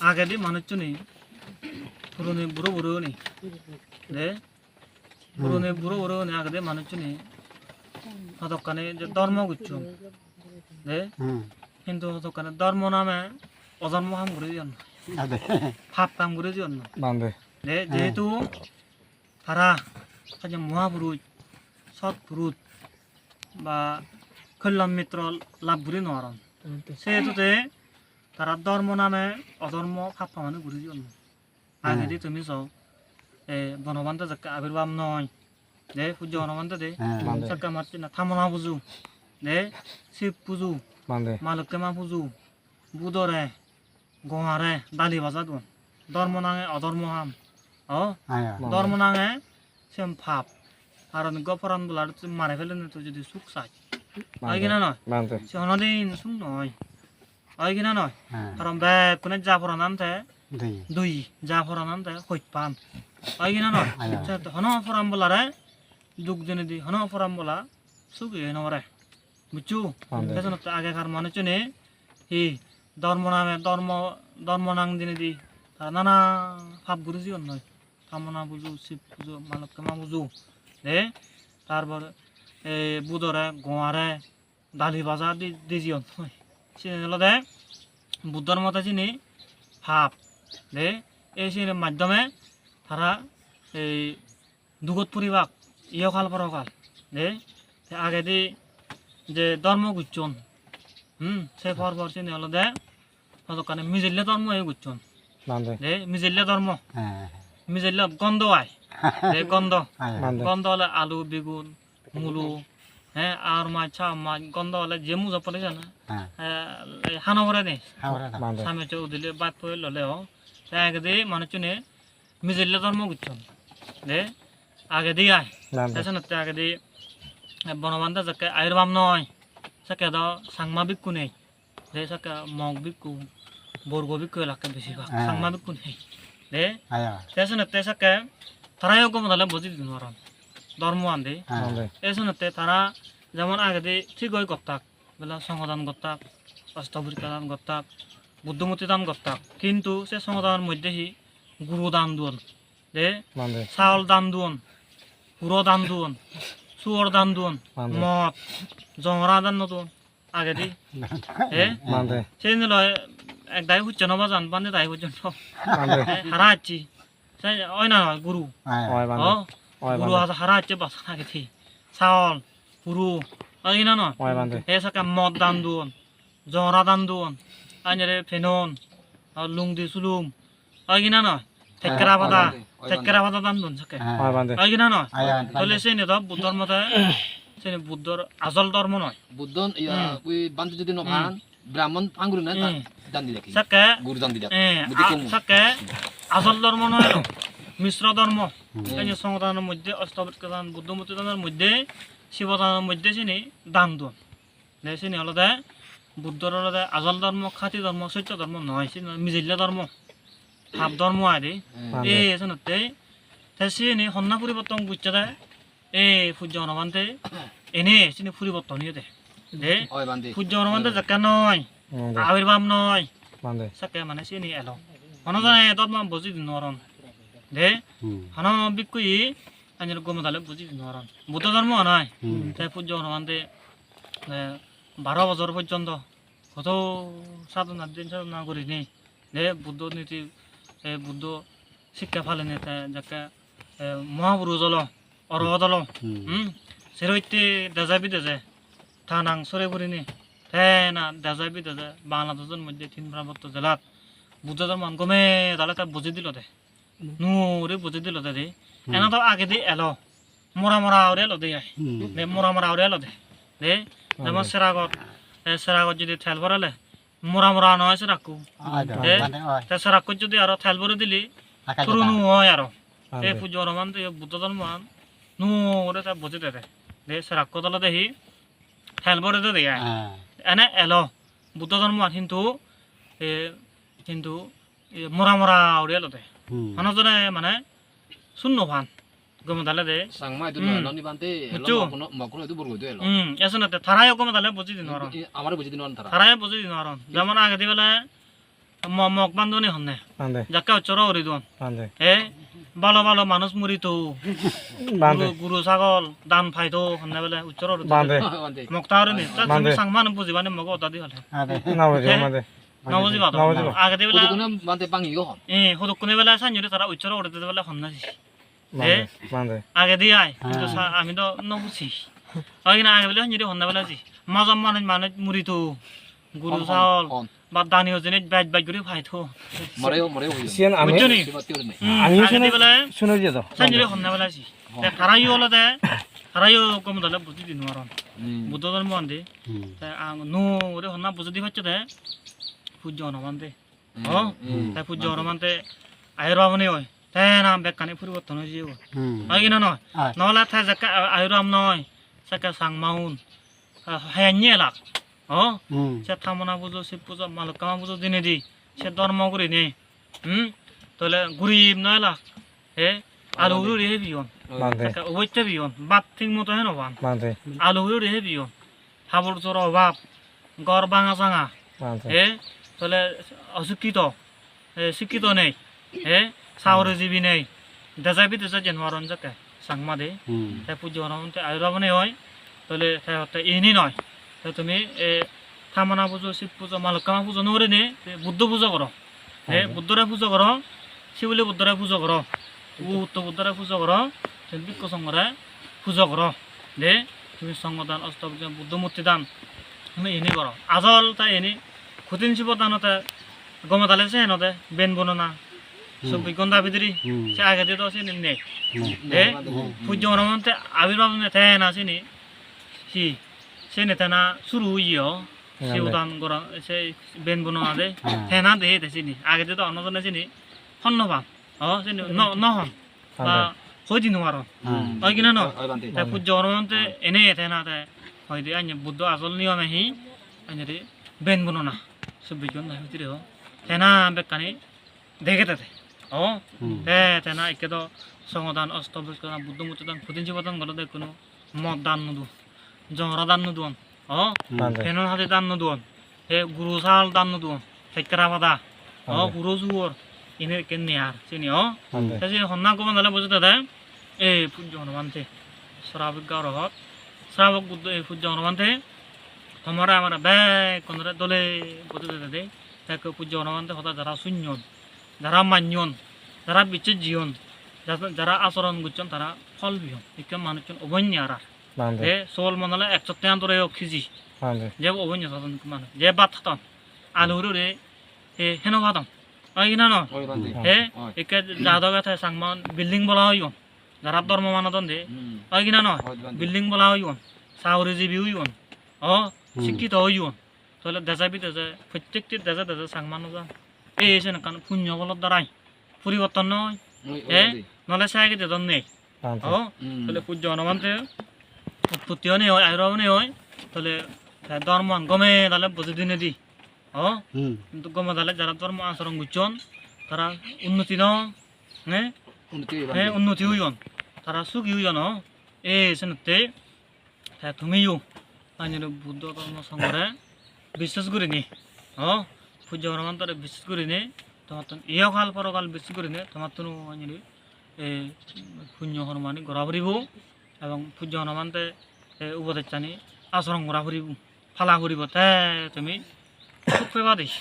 আগে দি মানুষ চুনি পুরনো বুড়ো বুড়ো নি দে পুরনো বুড়ো বুড়ো নি আগে দি মানুষ চুনি হতকানে যে ধর্ম গুচ্ছ দে হুম কিন্তু হতকানে ধর্ম নামে অধর্ম কাম করে দিও না আদে পাপ কাম করে দিও না বান্ধে দে যেহেতু তারা কাজে মহাপুরুষ সৎ পুরুষ বা কল্যাণ মিত্র লাভ করে নরম সেহেতুতে তারা ধর্ম নামে অধর্ম পাপ মানে ঘুরে দিও না আগে দি তুমি চাও এ বনবান্ধ যাকে আবির্ভাব নয় দে সূর্য বনবান্ধ দে হ্যাঁ। সরকার মারছি না থামনা পুজো দে শিব পুজো বান্ধে মালকে মা পুজো বুধরে গোহারে দালি বাজা দোন ধর্ম নাঙে অধর্ম হাম অ? আয়া। ধর্ম নাঙে সেম ফাপ আর গফরান বলার মারে ফেলে তো যদি সুখ চাই। হয় কিনা নয় সে অনদিন সুখ নয় হয় কিনা নয় হ্যাঁ কারণ ব্যাগ কোনে যা ফরান আনতে দেই যা ফরান আনতে হইত পাম হয় কিনা নয় হন ফরাম বলারে দুঃখ দিনে দি হন ফরাম বলা সুখ এ নরে বুঝছু আগেকার মানুষ নে ই ধর্ম নামে ধর্ম ধর্ম নাং দিনে দি তারা নানা ভাব গুরুজি নয় কামনা বুঝু শিব পুজো মানব কামা বুঝু দে তারপর এ বুধরে গোয়ারে ডালি বাজা দি দিজি নয় সে দে বুদ্ধর মতে চিনি ভাব দে এই সিনের মাধ্যমে তারা এই দুগত পরিবাক ইয়কাল পরকাল দে আগে দি যে ধর্ম গুচ্ছন হুম সে পর পর চিনি হলো দে কতখানি মিজেল্লে ধর্ম এই গুচ্ছন। দে মিজেল্লে ধর্ম হ্যাঁ মিজেল্লে গন্ধ আয় দে গন্ধ বান্ধে গন্ধ হলে আলু বেগুন মূলো হ্যাঁ আর মাছ মাছ গন্ধ হলে যে মুজা পড়ে জানা হ্যাঁ। হানো করে নে? সামনে চৌ দিলে বাদ পড়ে ললে হ আগে দিয়ে মানুষ চুনে মিজেল্লে ধর্ম গুচ্ছন। দে আগে দিয়ে আয়। তেসনতে আগে দিয়ে বনবান্ধা যাকে আয়ুর্বাম নয় সাকে দ সাংমা বিক্ষু নেই। দে সাকে মগ বিক্ষু বর্গ বিক্ষু এলাকা বেশিরভাগ হ্যাঁ। সাংমা বিক্ষু নেই। দে আয়া। সাকে তারাই গম তাহলে বুঝি দিন আরাম ধর্ম আন দে হ্যাঁ বান্ধে এসনতে তারা যেমন আগে দিয়ে ঠিক হয়ে করতাক বেলা সংগদান করতাক অষ্টভূতিকা দান করতাক বুদ্ধমূর্তি দান করতাক কিন্তু সে সংগদানের মধ্যে হি গুরু দান দুন দে বান্ধে চাউল দান দুন হুড়ো দান দুন চুয়র দান দুন মদ জংরা দান নতুন আগে দি। বান্ধে সেই নয় এক দায় হচ্ছে নবা জান বান্ধে দায় বান্ধে হারা আছি ওই না গুরু হাজা হারা আছে বাস আগে থি। চাউল হুড়ু ওই না এ সাকা মদ দান দুন জংরা দান দুন আইনারে ফেনন আর লুংদি সুলুম ওই না নয় থেকেরা বাদা থেকেরা বাদা দান দুন সাকে ওই না নয় তাহলে সেই নিয়ে বুদ্ধর মতে সেই বুদ্ধর আসল ধর্ম নয় বুদ্ধ ওই বান্ধব যদি নভান ব্রাহ্মণ আঙ্গুর না দান দিলে সাকে গুরু দান দিলে। সাকে আসল ধর্ম নয় মিশ্র ধর্ম। এই যে সংদানের মধ্যে অষ্টবৎকান বুদ্ধমূর্তি দানের মধ্যে শিবদানের মধ্যে চিনি দান দুন চিনি হলদে বুদ্ধর হলদে আসল ধর্ম খাতি ধর্ম সত্য ধর্ম নয় চিনি মিজিল্লা ধর্ম ভাব ধর্ম আদি। এই এসনতে চিনি সন্না পরিবর্তন করছে দে এই সূর্য অনুমানতে এনে চিনি পরিবর্তন নিয়ে দে। সূর্য অনুমানতে যাকে নয় আবির্ভাব নয় সাকে মানে চিনি এলো। হনজনে দত মা বুজি দিন নরন দে হন বিকুই আঞ্জর গোমদালে বুজি দিন নরন বুদ্ধ ধর্ম হুম তাই পূজ্য হনুমানতে বারো বছর পর্যন্ত কত সাধনা দিন সাধনা করি নি দে বুদ্ধ নীতি বুদ্ধ শিক্ষা ফালে নে তাই যাকে মহাপুরুষ হলো অরহত হলো হুম সেরইতে দেজে থানাং সরে করিনি না দেজাবি দেজে বাংলাদেশের মধ্যে তিন পার্বত্য জেলাত বুদ্ধ ধর্ম গমে তাহলে তাই বুঝি দিল দে নুরে বুঝি দিল দে এনা তো আগে দি এলো। মরা মরা আউরে এলো দে দে মরা মরা আউরে এলো দে। দে যেমন সেরাগত এ সেরাগত যদি ঠেল ভরালে মরা মরা নয় সেরাকু এ? মানে তে সেরাকু যদি আরও ঠেল ভরে দিলি শুরু নু হয় আরও বান্ধে পূজ্য হনুমান তো বুদ্ধ ধর্ম নুরে তা বুঝি দে দে। সেরাকু দল দেহি ঠেল ভরে দে দে এনে এলো। বুদ্ধ ধর্ম কিন্তু কিন্তু এ মরা মরা দে হুম। মানুষজনে মানে শূন্য ভান গম দালে দে সাংমা itu হুম। ননি বান্ধে বুঝছ? মকনো itu বর্গ এলো হুম এসনতে থারায় গম দালে বুঝি দিন আর আমার বুঝি দিন তারা থারায় বুঝি দিন আর যেমন আগে দি বেলা মক বান্ধনি হন্নে যাকে উচ্চর হরি দন এ ভালো ভালো মানুষ মরিত গুরু গুরু ছাগল দান ফাইতো হন্নে বেলে উচ্চর নি তা সাংমান বুঝিবানি মগ অদা দি হলে। না বুঝে হ্যাঁ? তো নবুঝিবা। আগে বেলা কোনো বান্ধে পাঙ্গি গো হন এ হুদুক কোনে বেলা সাঞ্জুরি তারা উচ্চর দিতে বেলা জি বান্ধে বান্ধে আগে দি আয় কিন্তু আমি তো নবুঝি আগে না আগে বেলা সাঞ্জুরি হন্না বেলা জি মাজম মানুষ মানুষ মরিত গুরু ছাগল হন বা দানি হজনে ব্যাজ ব্যাজ করে ফাইতো মরেও মরেও হই সিয়ান আমি নি আমি আগে বেলা শুনে দিয়ে তো সাঞ্জুরি হন্না বেলা জি হারাইও হলো দে হারাইও কম দলে বুঝি দিন বুদ্ধ ধর্ম আনতে নো ওরে হন্না বুঝি দি হচ্ছে দে পূজ্য হনুমানতে। ও তাই পূজ্য হনুমানতে আয়ুরামনে হয়। তাই নাম বেকানি পরিবর্তন হয়ে যাব হয় কিনা নয় নহলে তাই যাকে আয়ুরাম নয় সাকে সাংমাউন হায়ান্যে লাগ ও সে থামনা পুজো শিব পুজো মালকামা পুজো দিনে দি সে ধর্ম করে নে। হুম তাহলে গরিব নয় লাগ হে? আলু উড়ু রেহে বিয়ন। বান্ধে। তাকে অবৈতে বিয়ন। বাদ ঠিক মতো হে নবান। বান্ধে। আলু উড়ু রেহে বিয়ন। হাবর চোর অভাব গড় ভাঙা চাঙা বান্ধে। হে? তাহলে অশিক্ষিত এ শিক্ষিত নেই হে চাকরিজীবী নেই। দেশা বিদেশে জেনুয়ারন যাকে সাংমা দে তাই পুজো আয়ুরাবনে হয় তাহলে তাই হতে এনি নয় তাই তুমি এ থামনা পুজো শিব পুজো মালকামা পুজো নরে নে বুদ্ধ পুজো করো হে বুদ্ধরে পুজো করো শিবলি বুদ্ধরে পুজো করো উত্ত বুদ্ধরে পুজো করো তুমি বিক্ষ সঙ্গরে পুজো করো দে তুমি সঙ্গদান অষ্ট বুদ্ধ মূর্তি দান তুমি এনে করো আজল তাই এনে খুতিন শিব দানতে গম তালে সে নদে বেন বননা সব বিগন্ধা ভিতরি সে আগে দিয়ে তো সে নেই দে পূজ্য হনুমন্তে আবির্ভাব নেতে না সিনি সি সে নেতে না শুরু ইয় সে উদান গরা সে বেন বনোয়া দে থেনা দে দে সিনি আগে দিয়ে তো অন্যজনে সিনি হন্নবান অ সিনি ন নহন বা হই দিন আর হয় কিনা ন তাই পূজ্য হনুমন্তে এনে থেনা তে হয় দি আন্য বুদ্ধ আসল নিয়মে হি আন্য রে বেন বনোনা সুবিজন না হইতিরে ও তেনা আমবে কানে দেখে তাতে ও এ তেনা একে তো সংদান অস্তবস করা বুদ্ধ মুতদান ফুদিন জীবদান গলদে কোনো মদ দান নদু জহরা দান নদু ও তেনন হাতে দান নদু হে গুরু সাল দান নদু হেকরা বাদা ও গুরু জুর ইনে কেন নিয়ার চিনি ও তাই হন্না গোবন দলে বুঝতে দে এ পূজ্য হনুমানতে শ্রাবিক গারহত শ্রাবক বুদ্ধ এ পূজ্য হনুমানতে তোমরা আমার বে কোনরে দলে বুঝতে দে দে তাকে পূজ্য হনুমানতে হতা যারা শূন্যন যারা মান্যন যারা বিচ্ছে জীবন যারা- আচরণ করছেন তারা ফল বিহন একে মানুষজন অবন্য আর বান্ধে যে সোল মনালে একশো তেয়ান্তরে খিজি যে অবন্য সাধন মানুষ যে বাত থাতন আলুরে রে এ হেন ভাতন হয় না ওই বান্ধে হে। একে যাদব এথায় সাংমান বিল্ডিং বলা হয় যারা ধর্ম মানদন দে হয় কিনা নয় ওই বান্ধে বিল্ডিং বলা হয় চাকরিজীবী হইন অ শিক্ষিত হইন তাহলে দেশা বিদেশে প্রত্যেকটি দেশে দেশে সাংমান যান এই এসে কারণ পুণ্য বলত দ্বারাই পরিবর্তন নয় ওই হে বান্ধে নহলে চাই দেদন নেই অ তাহলে পূজ্য হনুমানতে উৎপত্তিও নেই হয় আয়ুরাও নেই হয় তাহলে ধর্মান গমে তাহলে বুঝে দিনে দি অ কিন্তু গমে তাহলে যারা ধর্ম আচরণ করছেন তারা উন্নতি ন হ্যাঁ হ্যাঁ উন্নতি হইন তারা সুখী হইন এ সেনতে হ্যাঁ তুমিও আঞ্জনে বুদ্ধ ধর্ম সঙ্গে বিশ্বাস করি নি হ পূজ্য হনুমান তারা বিশ্বাস করি নে তোমার তো ইয় কাল পরকাল বিশ্বাস করি নে তোমার তো আঞ্জনে পুণ্য হনুমানি গড়া ফুরিব এবং পূজ্য হনুমানতে উপদেশ জানি আচরণ গড়া ফুরিব ফালা ফুরিব তে তুমি সুখ পেবা দিস